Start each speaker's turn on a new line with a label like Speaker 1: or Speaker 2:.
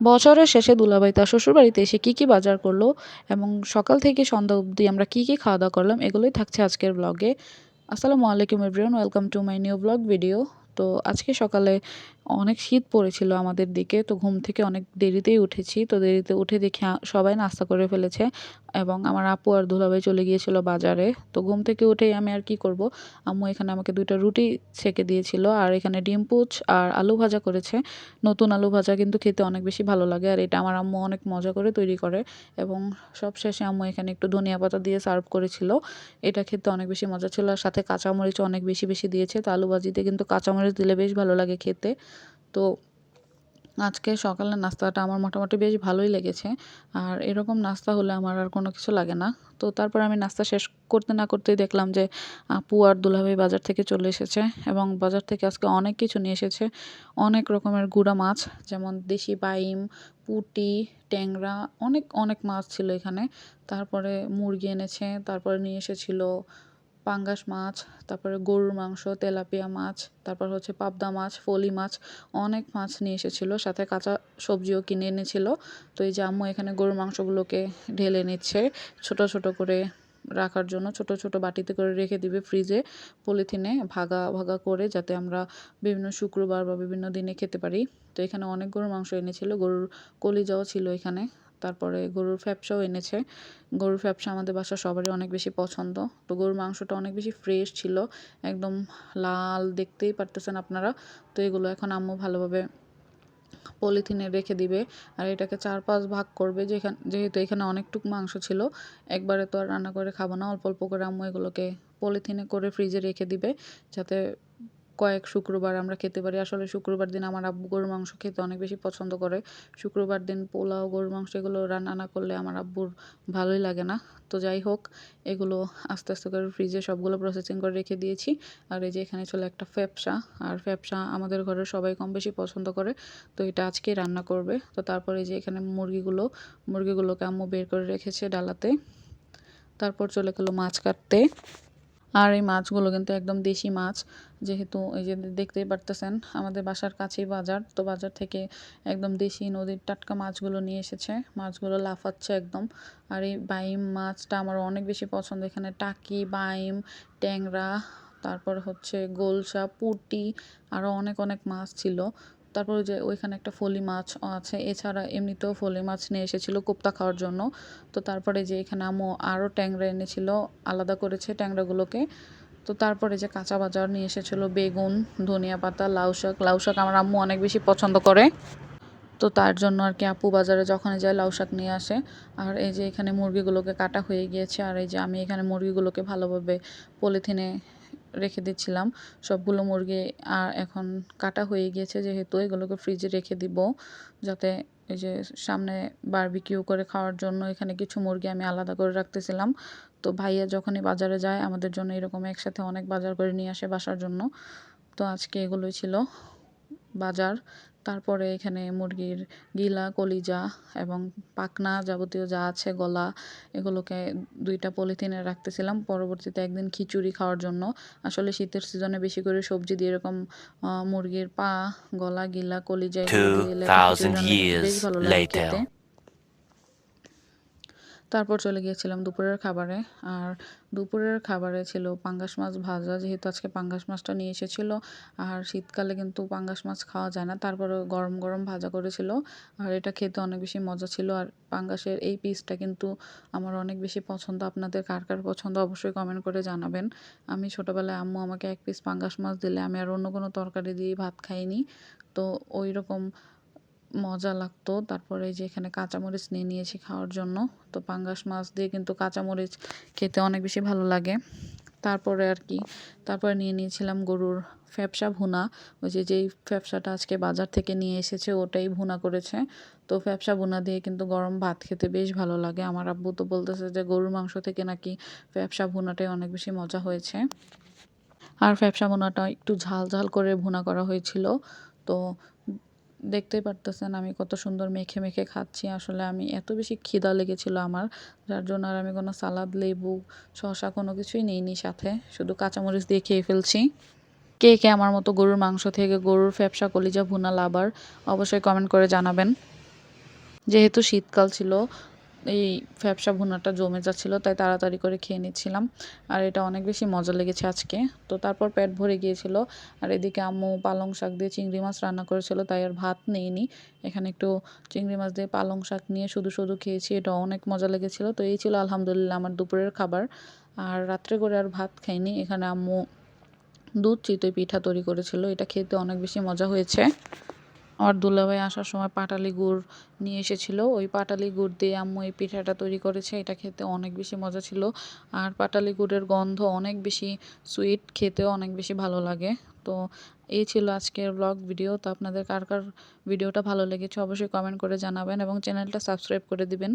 Speaker 1: বছরের শেষে দুলাভাই তার শ্বশুরবাড়িতে এসে কী কী বাজার করল এবং সকাল থেকে সন্ধ্যা অবধি আমরা কী কী খাওয়া দাওয়া করলাম, এগুলোই থাকছে আজকের ব্লগে আসসালামু আলাইকুম everyone welcome to my new blog video তো আজকে সকালে অনেক শীত পড়েছিল আমাদের দিকে, তো ঘুম থেকে অনেক দেরিতেই উঠেছি। তো দেরিতে উঠে দেখি সবাই নাস্তা করে ফেলেছে এবং আমার আপু আর দুলাভাই চলে গিয়েছিল বাজারে। তো ঘুম থেকে উঠেই আমি আর কি করব? আম্মু এখানে আমাকে দুইটা রুটি ছেঁকে দিয়েছিল আর এখানে ডিম, পুচ আর আলু ভাজা করেছে। নতুন আলু ভাজা কিন্তু খেতে অনেক বেশি ভালো লাগে আর এটা আমার আম্মু অনেক মজা করে তৈরি করে এবং সব শেষে আম্মু এখানে একটু ধনিয়া পাতা দিয়ে সার্ভ করেছিল। এটা খেতে অনেক বেশি মজা ছিল আর সাথে কাঁচামরিচ অনেক বেশি বেশি দিয়েছে। তো আলু ভাজিতে কিন্তু কাঁচামরিচ দিলে বেশ ভালো লাগে খেতে। তো আজকে সকালের নাস্তাটা আমার মোটামুটি বেশ ভালোই লেগেছে। আর এরকম নাস্তা হলে আমার আর কোনো কিছু লাগে না। তো তারপর আমি নাস্তা শেষ করতে না করতেই দেখলাম যে আপু আর দুলাভাই বাজার থেকে চলে এসেছে এবং বাজার থেকে আজকে অনেক কিছু নিয়ে এসেছে। অনেক রকমের গুঁড়া মাছ, যেমন দেশি বাইম, পুঁটি, ট্যাংরা, অনেক অনেক মাছ ছিল এখানে। তারপরে মুরগি এনেছে, তারপরে নিয়ে এসেছিল পাঙ্গাস মাছ, তারপরে গরুর মাংস, তেলাপিয়া মাছ, তারপর হচ্ছে পাবদা মাছ, ফলি মাছ, অনেক মাছ নিয়ে এসেছিল। সাথে কাঁচা সবজিও কিনে এনেছিল। তো এই যে আম্মু এখানে গরুর মাংসগুলোকে ঢেলে নিচ্ছে। ছোট ছোট করে রাখার জন্য ছোট ছোট বাটিতে করে রেখে দিবে ফ্রিজে পলিথিনে ভাগা ভাগা করে, যাতে আমরা বিভিন্ন শুক্রবার বা বিভিন্ন দিনে খেতে পারি। তো এখানে অনেক গরুর মাংস এনেছিল। গরুর কলিজাও ছিল এখানে। তারপরে গরুর ফ্যাপসাও এনেছে। গরুর ফ্যাপসা আমাদের বাসার সবারই অনেক বেশি পছন্দ। তো গরুর মাংসটা অনেক বেশি ফ্রেশ ছিল, একদম লাল দেখতেই পারতেছেন আপনারা। তো এগুলো এখন আম্মু ভালোভাবে পলিথিনে রেখে দিবে আর এটাকে চার পাঁচ ভাগ করবে যেখান, যেহেতু এখানে অনেকটুকু মাংস ছিল। একবারে তো আর রান্না করে খাব না, অল্প অল্প করে আম্মু এগুলোকে পলিথিনে করে ফ্রিজে রেখে দিবে যাতে কয়েক শুক্রবার আমরা খেতে পারি। আসলে শুক্রবার দিন আমার আব্বু গরুর মাংস খেতে অনেক বেশি পছন্দ করে। শুক্রবার দিন পোলাও, গরুর মাংস এগুলো রান্না না করলে আমার আব্বুর ভালোই লাগে না। তো যাই হোক, এগুলো আস্তে আস্তে করে ফ্রিজে সবগুলো প্রসেসিং করে রেখে দিয়েছি। আর এই যে এখানে চলে একটা ফ্যাপসা। আর ফ্যাপসা আমাদের ঘরের সবাই কম বেশি পছন্দ করে। তো এটা আজকেই রান্না করবে। তো তারপরে যে এখানে মুরগিগুলো, মুরগিগুলোকে আম্মু বের করে রেখেছে ডালাতে। তারপর চলে গেলো মাছ কাটতে। আর এই মাছগুলো কিন্তু একদম দেশি মাছ। যেহেতু এই যে দেখতেই পারতেছেন, আমাদের বাসার কাছেই বাজার। তো বাজার থেকে একদম দেশি নদীর টাটকা মাছগুলো নিয়ে এসেছে। মাছগুলো লাফাচ্ছে একদম। আর এই বাইম মাছটা আমার অনেক বেশি পছন্দ। এখানে টাকি, বাইম, ট্যাংরা, তারপর হচ্ছে গোলসা, পুঁটি আরও অনেক অনেক মাছ ছিল। তারপর যে ওইখানে একটা ফলি মাছ আছে, এছাড়া এমনিতেও ফলি মাছ নিয়ে এসেছিল কোপ্তা খাওয়ার জন্য। তো তারপরে যে এখানে আম্মু আরও ট্যাংরা এনেছিল, আলাদা করেছে ট্যাংরাগুলোকে। তো তারপরে যে কাঁচা বাজার নিয়ে এসেছিল বেগুন, ধনিয়া পাতা, লাউ শাক। লাউ শাক আমার আম্মু অনেক বেশি পছন্দ করে। তো তার জন্য আর কি আপু বাজারে যখনই যায় লাউ শাক নিয়ে আসে। আর এই যে এখানে মুরগিগুলোকে কাটা হয়ে গিয়েছে। আর এই যে আমি এখানে মুরগিগুলোকে ভালোভাবে পলিথিনে রেখে দিচ্ছিলাম। সবগুলো মুরগি আর এখন কাটা হয়ে গিয়েছে যেহেতু, এগুলোকে ফ্রিজে রেখে দিব যাতে এই যে সামনে বারবিকিউ করে খাওয়ার জন্য এখানে কিছু মুরগি আমি আলাদা করে রাখতেছিলাম। তো ভাইয়া যখনই বাজারে যায়, আমাদের জন্য এরকম একসাথে অনেক বাজার করে নিয়ে আসে বাসার জন্য। তো আজকে এগুলোই ছিল। বাজার তারপরে এখানে মুরগির গিলা কলিজা এবং পাখনা যাবতীয় যা আছে গলা এগুলোকে দুইটা পলিথিনে রাখতেছিলাম। পরবর্তীতে একদিন খিচুড়ি খাওয়ার জন্য। আসলে শীতের সিজনে বেশি করে সবজি দিয়ে এরকম মুরগির পা গলা গিলা কলিজা এগুলো দিয়ে লেবু খিচুড়ি
Speaker 2: 2000
Speaker 1: রান্না
Speaker 2: years
Speaker 1: বেশ ভালো লাগে তারপর চলে গিয়েছিলাম দুপুরের খাবারে। আর দুপুরের খাবারে ছিল পাঙ্গাস মাছ ভাজা, যেহেতু আজকে পাঙ্গাস মাছটা নিয়ে এসেছিল। আর শীতকালে কিন্তু পাঙ্গাস মাছ খাওয়া যায় না তারপরে গরম গরম ভাজা করেছিল। আর এটা খেতে অনেক বেশি মজা ছিল। আর পাঙ্গাসের এই পিসটা কিন্তু আমার অনেক বেশি পছন্দ। আপনাদের কার কার পছন্দ অবশ্যই কমেন্ট করে জানাবেন। আমি ছোটোবেলায় আম্মু আমাকে এক পিস পাঙ্গাস মাছ দিলে আমি আর অন্য কোনো তরকারি দিয়ে ভাত খাইনি। তো ওই রকম মজা লাগতো। তারপরে যে এখানে কাঁচামরিচ নিয়ে নিয়েছি খাওয়ার জন্য। তো পাঙ্গাস মাছ দিয়ে কিন্তু কাঁচামরিচ খেতে অনেক বেশি ভালো লাগে। তারপরে আর কি, তারপরে নিয়ে নিয়েছিলাম গরুর ফ্যাপসা ভুনা। ওই যে যেই ফ্যাপসাটা আজকে বাজার থেকে নিয়ে এসেছে, ওটাই ভুনা করেছে। তো ফ্যাপসা ভুনা দিয়ে কিন্তু গরম ভাত খেতে বেশ ভালো লাগে। আমার আব্বু তো বলতেছে যে গরুর মাংস থেকে নাকি ফ্যাপসা ভুনাটাই অনেক বেশি মজা হয়েছে। আর ফ্যাপসা ভুনাটা একটু ঝাল ঝাল করে ভুনা করা হয়েছিল। তো দেখতেই পারতেছেন আমি কত সুন্দর মেখে মেখে খাচ্ছি। আসলে আমি এত বেশি খিদা লেগেছিল আমার, যার জন্য আর আমি কোনো সালাদ, লেবু শশা কোনো কিছুই নিইনি সাথে। শুধু কাঁচামরিচ দিয়ে খেয়ে ফেলছি। কে কে আমার মতো গরুর মাংস থেকে গরুর ফ্যাপসা, কলিজা, ভুনা, লাবার অবশ্যই কমেন্ট করে জানাবেন। যেহেতু শীতকাল ছিল এই ফ্যাপসা ভুনাটা জমে যাচ্ছিল, তাই তাড়াতাড়ি করে খেয়ে নিচ্ছিলাম। আর এটা অনেক বেশি মজা লেগেছে আজকে। তো তারপর পেট ভরে গিয়েছিল। আর এদিকে আম্মু পালং শাক দিয়ে চিংড়ি মাছ রান্না করেছিল, তাই আর ভাত নেইনি। এখানে একটু চিংড়ি মাছ দিয়ে পালং শাক নিয়ে শুধু শুধু খেয়েছি এটা অনেক মজা লেগেছিল। তো এই ছিল আলহামদুলিল্লাহ আমার দুপুরের খাবার। আর রাত্রে করে আর ভাত খাইনি। এখানে আম্মু দুধ, চিতই পিঠা তৈরি করেছিল। এটা খেতে অনেক বেশি মজা হয়েছে। আমার দুলাভাই আসার সময় পাটালি গুড় নিয়ে এসেছিল। ওই পাটালি গুড় দিয়ে আম্মু এই পিঠাটা তৈরি করেছে। এটা খেতে অনেক বেশি মজা ছিল। আর পাটালি গুড়ের গন্ধ অনেক বেশি সুইট খেতেও অনেক বেশি ভালো লাগে। তো এই ছিল আজকের ব্লগ ভিডিও তো আপনাদের কার কার ভিডিওটা ভালো লেগেছে অবশ্যই কমেন্ট করে জানাবেন এবং চ্যানেলটা সাবস্ক্রাইব করে দিবেন।